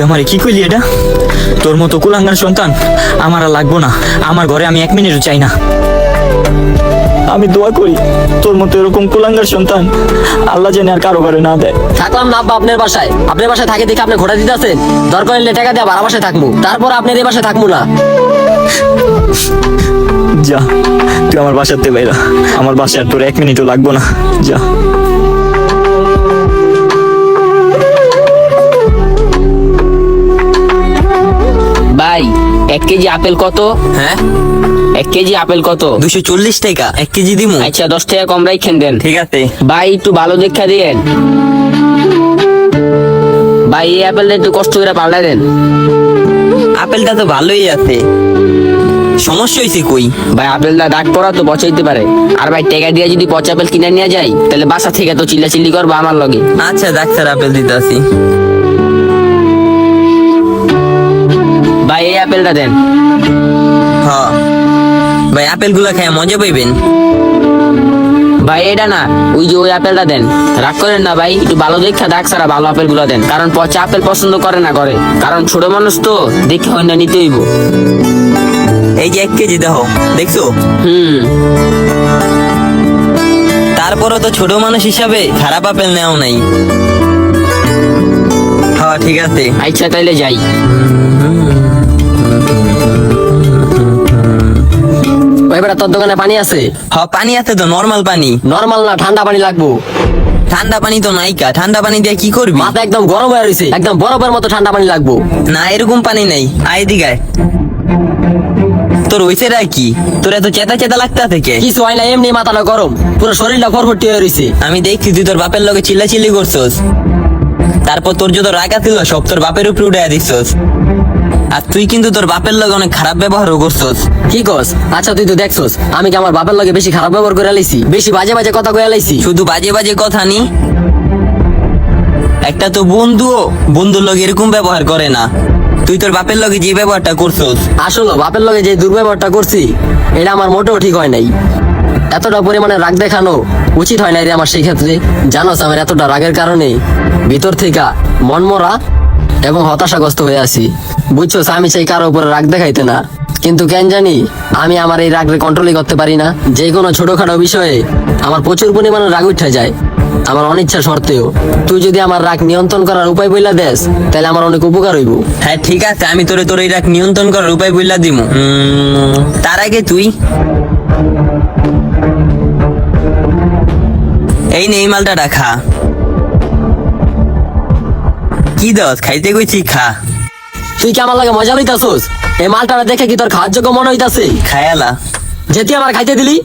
তুই আমারে কি কইলি এটা? তোর মতো কুলাঙ্গার সন্তান আমার আর লাগবো না। আমার ঘরে আমি এক মিনিটও চাই না। আমি দোয়া করি তোর মতো এরকম কুলাঙ্গার সন্তান আল্লাহ জানে আর কারও ঘরে না দেয়। থাকলাম না আব্বা আপনার বাসায়। আপনার বাসায় থাকে দেখে আপনি ঘোড়া দিতেছেন। দরকার হলে টাকা দিয়ে ভাড়া বাসায় থাকব। তারপর আপনার এই বাসায় থাকব না। যা তুই আমার বাসাতে বাইরা। আমার বাসায় আর তোর এক মিনিটও লাগবো না। যা। এক কেজি আপেল কত? হ্যাঁ? এক কেজি আপেল কত? দুশো চল্লিশ টাকা। এক কেজি দিমু। আচ্ছা দশ টাকা কম রাখেন দেন। ঠিক আছে। ভাই একটু ভালো দেখা দিয়েন। ভাই এই আপেলটা একটু কষ্ট করে পাল্টা দেন। আপেলটা তো ভালোই আছে। সমস্যা হয়েছে কই? ভাই আপেলটা দাগ পড়া তো পচাইতে পারে। আর ভাই টাকা দিয়ে যদি পচা আপেল কিনে নিয়ে যাই তাহলে বাসা থেকে তো চিল্লা চিল্লি করব আমার লগে। আচ্ছা ডাক্তার আপেল দিতে আসি ভাই এই আপেলটা দেন। হ ভাই আপেলগুলা খায় মজা পাইবেন। ভাই এটা না ওই যে ওই আপেলটা দেন। রাগ করেন না ভাই একটু ভালো দেখা দাগ ছাড়া ভালো আপেলগুলো দেন। কারণ পচা আপেল পছন্দ করে না করে। কারণ ছোট মানুষ তো দেখে হয় না নিতে হইব। এই যে এক কেজি দেখো দেখছ? হুম। তারপরও তো ছোট মানুষ হিসাবে খারাপ আপেল নেও নাই। হ্যাঁ ঠিক আছে। আচ্ছা তাইলে যাই। এবার তোর দোকানে পানি আছে? হ পানি আছে তো নর্মাল পানি। নর্মাল না ঠান্ডা পানি লাগবো। ঠান্ডা পানি তো নাইকা ঠান্ডা পানি দিয়ে কি করবি? মাথা একদম গরম হয়ে রয়েছে একদম বরফের মতো ঠান্ডা পানি লাগবো। না এরকম পানি নাই। আয় দিগায় তোর হইছে রা কি? তোর এত চেতা চেতা লাগতা থেকে কিছু হয় না এমনি মাথাটা গরম। পুরো শরীরটা ফরফরটি হয়ে রয়েছে আমি দেখছি তুই তোর বাপের লগে চিল্লা চিল্লি করছস। তারপর তোর যত রাগ আছিল সব তোর বাপের উপরে উঠে দিছস। আর তুই কিন্তু তোর বাপের লগে অনেক খারাপ ব্যবহারও করছস। কি কস? আচ্ছা তুই তো দেখছস আমি কি আমার বাপের লগে বেশি খারাপ ব্যবহার করে লাইছি? বেশি বাজে বাজে কথা কয়ে লাইছি? শুধু বাজে বাজে কথা নি। একটা তো বন্ধুও বন্ধুর লগে এরকম ব্যবহার করে না। তুই তোর বাপের লগে যে ব্যবহারটা করছস। আসলে বাপের লগে যে দুর্ব্যবহারটা করছি এটা আমার মোটেও ঠিক হয় নাই। এতটা পরিমাণে রাগ দেখানো উচিত হয় নাই রে আমার সেই ক্ষেত্রে। জানোস আমার এতটা রাগের কারণে। ভিতর থেকে মনমরা এবং হতাশাগ্রস্ত হয়ে আছি। বুঝছোস আমি সেই কারও উপরে রাগ দেখাইতে না। কিন্তু কেন জানি, আমি আমার এই রাগরে কন্ট্রোলই করতে পারি না। যে কোনো ছোটখাটো বিষয়ে আমার প্রচুর পরিমাণে রাগ উঠে যায়। আমার অনিচ্ছা সত্ত্বেও। তুই যদি আমার রাগ নিয়ন্ত্রণ করার উপায় বইলা দেস, তাহলে আমার অনেক উপকার হইব। হ্যাঁ ঠিক আছে, আমি তোরে তোর এই রাগ নিয়ন্ত্রণ করার উপায় বইলা দিমু। তার আগে তুই। এই নে, এই মালটা রাখা। কি দোষ? খাইতে কইছি খা। তুই কি আমার লাগে মজা লইতাছোস? এই মালটা দেখে কি তোর খাওয়ার যোগ্য মনে হইতাছে? খায়ালা যেতে আমার খাইতে দিলি।